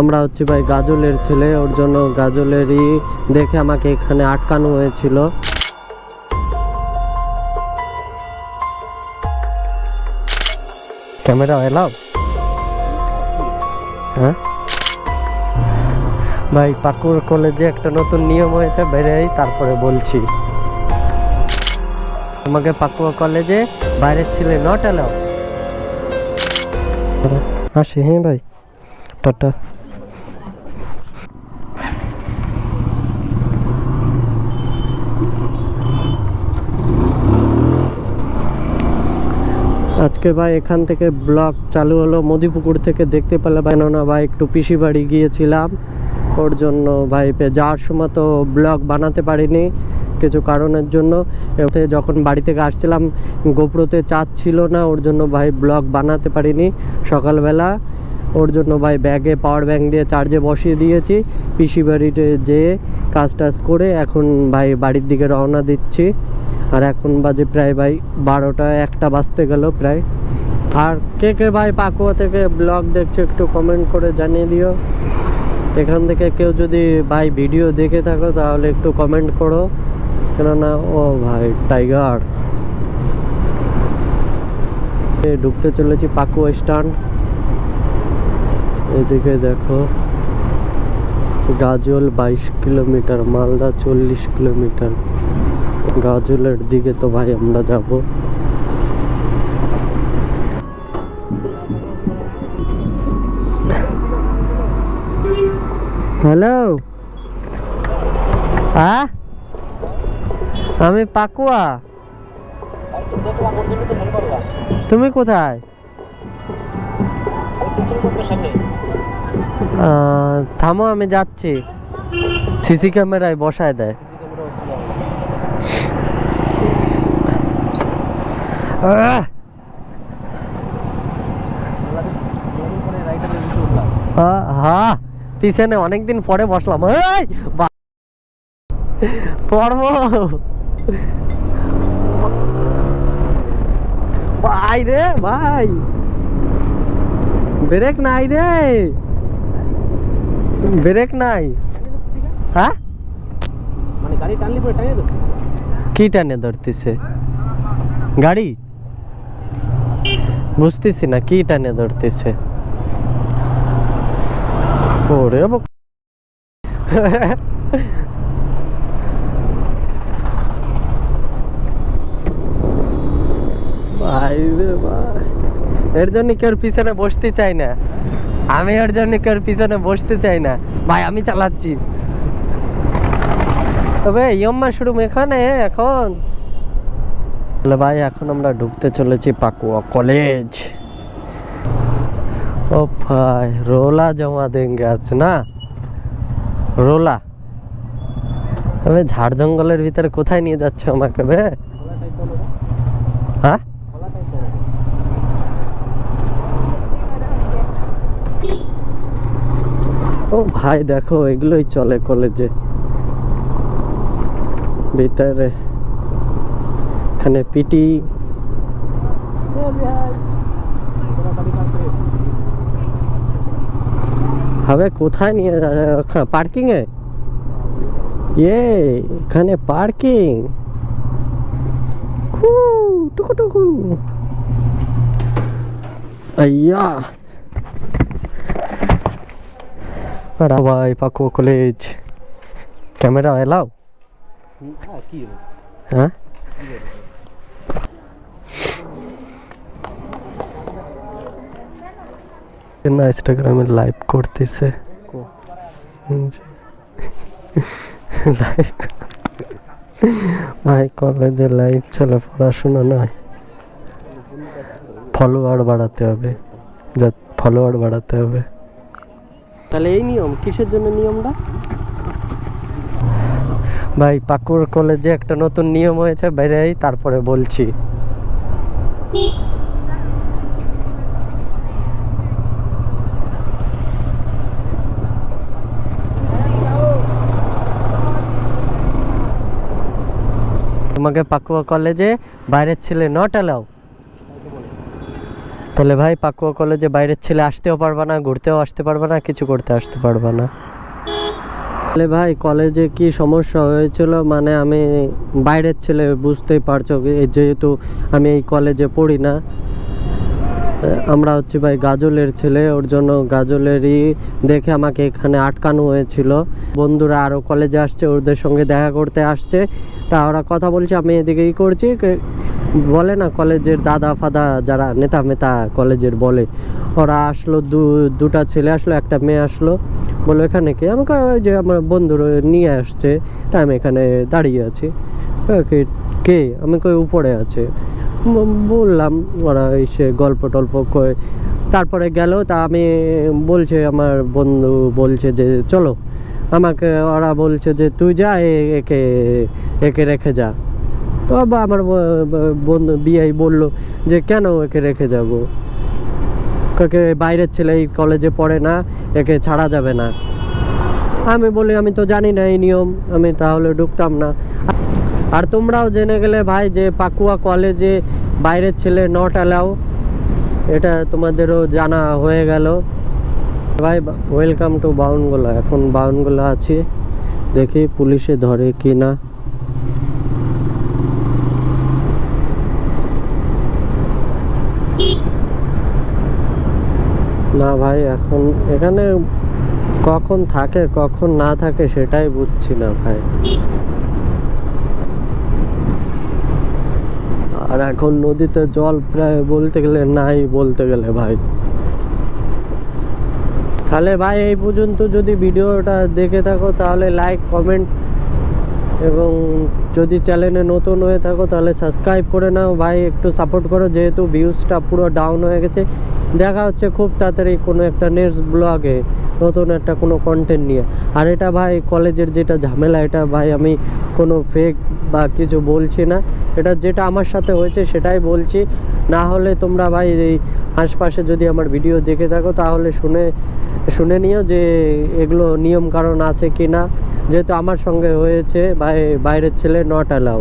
আমরা হচ্ছে ভাই গাজলের ছেলে, ওর জন্য গাজলেরই দেখে আমাকে এখানে আটকানো হয়েছিল। ক্যামেরা এলাও? হ্যাঁ? ভাই, পাকুর কলেজে একটা নতুন নিয়ম হয়েছে বেরেই তারপরে বলছি। তোমাকে পাকুয়া কলেজে বাইরের ছেলে নট এলাও আসি হ্যাঁ ভাই। টাটা। আজকে ভাই এখান থেকে ব্লগ চালু হলো। মদিপুকুর থেকে দেখতে পেলে ভাই। না ভাই একটু পিসি বাড়ি গিয়েছিলাম। ওর জন্য ভাই যাওয়ার সময় তো ব্লগ বানাতে পারিনি কিছু কারণের জন্য। এতে যখন বাড়ি থেকে আসছিলাম, গোপ্রোতে চার্জ ছিল না, ওর জন্য ভাই ব্লগ বানাতে পারিনি সকালবেলা। ওর জন্য ভাই ব্যাগে পাওয়ার ব্যাংক দিয়ে চার্জে বসিয়ে দিয়েছি। পিসি বাড়িতে যেয়ে কাজ টাজ করে এখন ভাই বাড়ির দিকে রওনা দিচ্ছি। আর এখন বাজে প্রায় ভাই বারোটা, একটা বাজতে গেল প্রায়। আর কে কে ভাই পাকুয়া থেকে ব্লগ দেখছ একটু কমেন্ট করে জানিয়ে দিও। এখান থেকে কেউ যদি ভাই ভিডিও দেখে থাকো, তাহলে একটু কমেন্ট করো। কেননা, ও ভাই টাইগার ঢুকতে চলেছি পাকুয়া স্ট্যান্ড এদিকে দেখো, গাজল বাইশ কিলোমিটার, মালদা চল্লিশ কিলোমিটার। গাজলের দিকে তো ভাই আমরা যাব। হ্যালো? হ্যাঁ আমি পাকুয়া। তুমি কোথায়? থামো, আমি যাচ্ছি। সিসি ক্যামেরায় বসায় দেয়। হ্যাঁ পিছনে অনেকদিন পরে বসলাম। এই, বা- ভাই রে ভাই। ব্রেক নাই রে। ব্রেক নাই। হ্যাঁ মানে গাড়ি টানলি পরে টানিয়ে কি টানে ধরতেছে? গাড়ি? বুঝতেছি না, কি টানে ধরতেছে? ওরে এর জন্য কেউ পিছনে বসতে চাই না? আমি এর জন্য কেউ পিছনে বসতে চাই না? ভাই, আমি চালাচ্ছি। তবে ইয়াম্মা শোরুম এখানে, এখন? তাহলে ভাই, এখন আমরা ঢুকতে চলেছি পাকুয়া কলেজ ও ভাই, রোলা জমা দেঙ্গে আছে না? রোলা, তবে ঝাড় জঙ্গলের ভিতরে কোথায় নিয়ে যাচ্ছে আমাকে বে? হ্যাঁ? ও ভাই, দেখো, এগুলোই চলে কলেজে ভিতরে এখানে পিটি হবে কোথায় নিয়ে পার্কিং এ? ইয়ে এখানে পার্কিং টুকু টুকু আইয়া। ভাই পাকো কলেজ ক্যামেরা এলাও? হ্যাঁ কি রে? হ্যাঁ না ইনস্টাগ্রামে লাইভ করতেছে। লাইভ ভাই কলেজে লাইভ চলে পড়াশোনা নয়। ফলোয়ার বাড়াতে হবে। যা ফলোয়ার বাড়াতে হবে। তাহলে এই নিয়ম কিসের জন্য নিয়মটা? ভাই পাকুর কলেজে একটা নতুন নিয়ম হয়েছে বেরেই তারপরে বলছি। তোমাকে পাকুয়া কলেজে বাইরের ছেলে নট অ্যালাউ তাহলে ভাই পাকুয়া কলেজে বাইরের ছেলে আসতেও পারবা না, ঘুরতেও আসতে পারবে না, কিছু করতে আসতে পারবে না। তাহলে ভাই কলেজে কি সমস্যা হয়েছিল? মানে আমি বাইরের ছেলে বুঝতেই পারছ যেহেতু আমি এই কলেজে পড়ি না। আমরা হচ্ছে ভাই গাজলের ছেলে, ওর জন্য গাজলেরই দেখে আমাকে এখানে আটকানো হয়েছিল। বন্ধুরা আরও কলেজে আসছে, ওদের সঙ্গে দেখা করতে আসছে। তা ওরা কথা বলছে, আমি এদিকেই করছি। বলে না কলেজের দাদা ফাদা যারা নেতা মেতা কলেজের বলে। ওরা আসলো, দু, দুটা ছেলে আসলো, একটা মেয়ে আসলো। বলল এখানে কে? আমাকে যে আমার বন্ধুর নিয়ে আসছে। তাই আমি এখানে দাঁড়িয়ে আছি। কে? আমি কই উপরে আছে। বললাম, ওরা এসে গল্প টল্প কয়ে, তারপরে গেল, তা আমি বলছে, আমার বন্ধু বলছে যে, চলো। আমাকে ওরা বলছে যে, তুই যা একে একে রেখে যা। তো আমার বন্ধু বিয়াই বলল যে, কেন একে রেখে যাব? কাকে বাইরের ছেলে এই কলেজে পড়ে না, একে ছাড়া যাবে না। আমি বলি, আমি তো জানি না এই নিয়ম, আমি তাহলে ঢুকতাম না। আর তোমরাও জেনে গেলে ভাই যে পাকুয়া কলেজে বাইরের ছেলে নট অ্যালাউ এটা তোমাদেরও জানা হয়ে গেল। ভাই ওয়েলকাম টু বাউনগোলা। এখন বাউনগোলা আছি, দেখি পুলিশে ধরে কি না। না ভাই, এখন এখানে কখন থাকে, কখন না থাকে সেটাই বুঝছি না ভাই। আর এখন নদীতে জল প্রায় বলতে গেলে নাই বলতে গেলে ভাই। তাহলে ভাই এই পর্যন্ত যদি ভিডিওটা দেখে থাকো তাহলে লাইক কমেন্ট এবং যদি চ্যানেলে নতুন হয়ে থাকো তাহলে সাবস্ক্রাইব করে নাও ভাই, একটু সাপোর্ট করো যেহেতু ভিউজটা পুরো ডাউন হয়ে গেছে। দেখা হচ্ছে খুব তাড়াতাড়ি কোনো একটা নেক্সট ব্লগে নতুন একটা কোনো কন্টেন্ট নিয়ে। আর এটা ভাই কলেজের যেটা ঝামেলা, এটা ভাই আমি কোনো ফেক বা কিছু বলছি না। এটা যেটা আমার সাথে হয়েছে সেটাই বলছি। না হলে তোমরা ভাই এই আশপাশে যদি আমার ভিডিও দেখে থাকো, তাহলে শুনে শুনে নিও যে এগুলো নিয়ম কারণ আছে কি না যেহেতু আমার সঙ্গে হয়েছে, ভাই বাইরের ছেলে নট অ্যালাউ